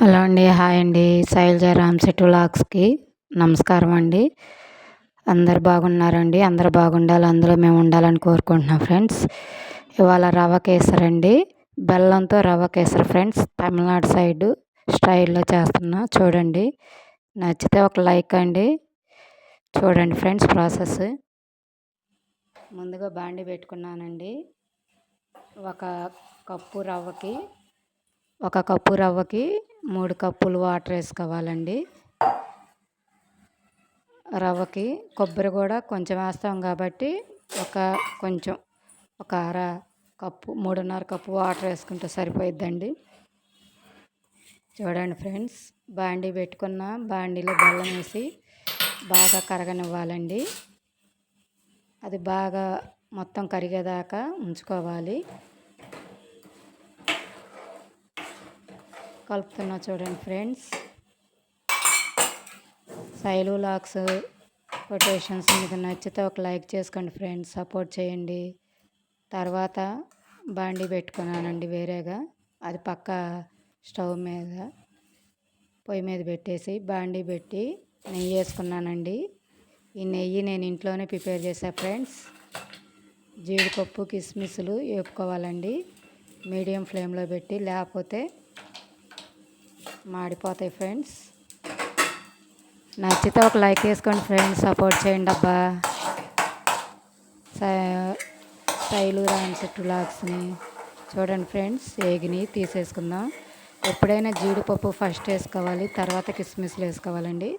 Hello అండి hi అండి. శైలజ రామ్సెట్ వ్లాగ్స్కి నమస్కారం అండి. అందరు బాగున్నారండి? అందరు బాగుండాలి అందులో మేము ఉండాలని కోరుకుంటున్నాం ఫ్రెండ్స్. ఇవాళ రవ్వ కేసర్ అండి. బెల్లంతో రవ్వ కేసరి ఫ్రెండ్స్. తమిళనాడు సైడ్ స్టైల్లో చేస్తున్నా చూడండి. నచ్చితే ఒక లైక్ అండి. చూడండి ఫ్రెండ్స్ ప్రాసెస్. ముందుగా బాండి పెట్టుకున్నానండి. ఒక కప్పు రవ్వకి ఒక కప్పు రవ్వకి మూడు కప్పులు వాటర్ వేసుకోవాలండి. రవ్వకి కొబ్బరి కూడా కొంచెం వేస్తాం కాబట్టి ఒక కొంచెం ఒక అర కప్పు మూడున్నర కప్పు వాటర్ వేసుకుంటే సరిపోయిద్దండి. చూడండి ఫ్రెండ్స్ బాండీ పెట్టుకున్న బాండీలో బెల్లం వేసి బాగా కరగనివ్వాలండి. అది బాగా మొత్తం కరిగేదాకా ఉంచుకోవాలి. కలుపుతున్నా చూడండి ఫ్రెండ్స్. సైలు లాక్స్ కొటేషన్స్ మీకు నచ్చితే ఒక లైక్ చేసుకోండి ఫ్రెండ్స్. సపోర్ట్ చేయండి. తర్వాత బాండి పెట్టుకున్నానండి వేరేగా. అది పక్క స్టవ్ మీద పొయ్యి మీద పెట్టేసి బాండి పెట్టి నెయ్యి వేసుకున్నానండి. ఈ నెయ్యి నేను ఇంట్లోనే ప్రిపేర్ చేశా ఫ్రెండ్స్. జీడిపప్పు కిస్మిస్లు వేపుకోవాలండి. మీడియం ఫ్లేమ్లో పెట్టి లేకపోతే మాడిపోతాయి ఫ్రెండ్స్. నచ్చితే ఒక లైక్ వేసుకోండి ఫ్రెండ్స్. సపోర్ట్ చేయండి అబ్బా. స్టైలు రాన్సెట్ లాక్స్ని. చూడండి ఫ్రెండ్స్ ఏగిని తీసేసుకుందాం. ఎప్పుడైనా జీడిపప్పు ఫస్ట్ వేసుకోవాలి తర్వాత కిస్మిస్లు వేసుకోవాలండి.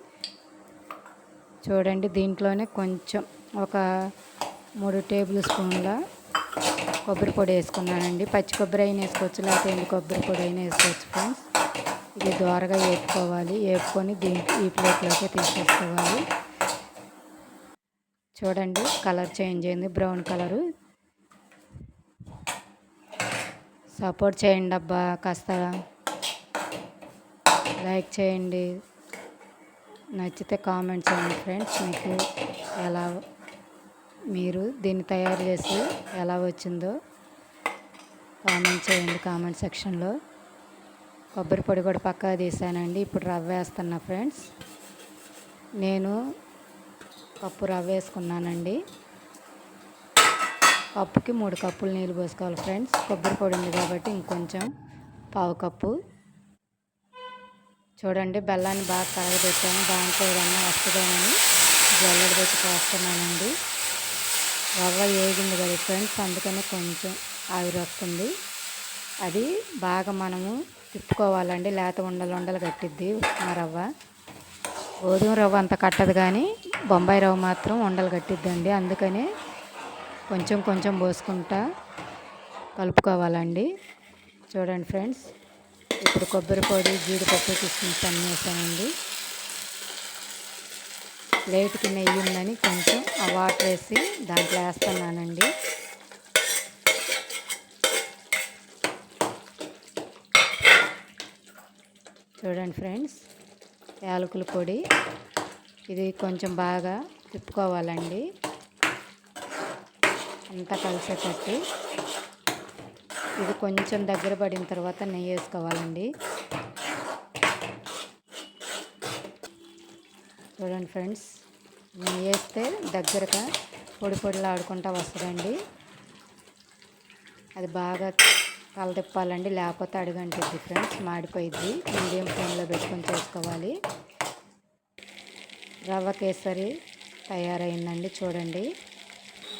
చూడండి దీంట్లోనే కొంచెం ఒక మూడు టేబుల్ స్పూన్ల కొబ్బరి పొడి వేసుకున్నానండి. పచ్చి కొబ్బరి అయినా వేసుకోవచ్చు లేకపోతే ఎండు కొబ్బరి పొడి అయినా వేసుకోవచ్చు ఫ్రెండ్స్. ఇది దోరగా వేపుకోవాలి. వేపుకొని దీనికి ఈ ప్లేట్లోకి తీసేసుకోవాలి. చూడండి కలర్ చేంజ్ అయింది. Brown colour. సపోర్ట్ చేయండి అబ్బా కాస్త లైక్ చేయండి. నచ్చితే కామెంట్ చేయండి ఫ్రెండ్స్. మీకు ఎలా మీరు దీన్ని తయారు చేసి ఎలా వచ్చిందో కామెంట్ చేయండి కామెంట్ సెక్షన్లో. కొబ్బరి పొడి కూడా పక్కా తీసానండి. ఇప్పుడు రవ్వ వేస్తున్నా ఫ్రెండ్స్. నేను కప్పు రవ్వ వేసుకున్నానండి. కప్పుకి మూడు కప్పులు నీళ్ళు పోసుకోవాలి ఫ్రెండ్స్. కొబ్బరి పొడి ఉంది కాబట్టి ఇంకొంచెం పావు కప్పు. చూడండి బెల్లాన్ని బాగా కరగబెట్టాను. దాంట్లో ఏదన్నా వస్తుందేమని జల్లెడ పెట్టి పోస్తున్నానండి. రవ్వ ఏగింది కదా ఫ్రెండ్స్ అందుకని కొంచెం ఆవిరి వస్తుంది. అది బాగా మనము తిప్పుకోవాలండి లేత ఉండలు ఉండలు కట్టిద్ది ఉప్మా రవ్వ. గోధుమ రవ్వ అంత కట్టదు కానీ బొంబాయి రవ్వ మాత్రం ఉండలు కట్టిద్దండి. అందుకని కొంచెం కొంచెం పోసుకుంటా కలుపుకోవాలండి. చూడండి ఫ్రెండ్స్ ఇప్పుడు కొబ్బరి పొడి జీడిపప్పు కిస్మిస్ అన్నీ వేసానండి లేటుకి నెయ్యి ఉందని కొంచెం ఆ వాటర్ వేసి దాంట్లో వేస్తున్నానండి. చూడండి ఫ్రెండ్స్ యాలకుల పొడి. ఇది కొంచెం బాగా తిప్పుకోవాలండి. అంతా కలిసేటట్టు. ఇది కొంచెం దగ్గర పడిన తర్వాత నెయ్యి వేసుకోవాలండి. చూడండి ఫ్రెండ్స్ నెయ్యి వేస్తే దగ్గరగా పొడి పొడిలా ఆడుకుంటా వస్తుందండి. అది బాగా కలదిప్పాలండి లేకపోతే అడుగంటిద్ది ఫ్రెండ్స్ మాడిపోయిద్ది. మీడియం ఫ్లేమ్లో పెట్టుకొని చేసుకోవాలి. రవ్వ కేసరి తయారైందండి చూడండి.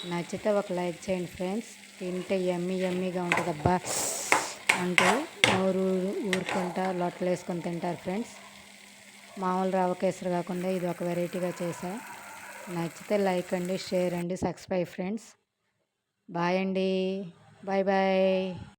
నచ్చితే ఒక లైక్ చేయండి ఫ్రెండ్స్ తింటే ఎమ్మి ఎమ్మిగా ఉంటుంది. అబ్బా! అంటూ నోరు ఊరుకుంటా లొట్టలు వేసుకొని తింటారు ఫ్రెండ్స్ మామూలు రవ్వ కేసరి కాకుండా ఇది ఒక వెరైటీగా చేసా. నచ్చితే లైక్ అండి షేర్ అండి సబ్స్క్రైబ్ ఫ్రెండ్స్ బాయ్ అండి. Bye bye.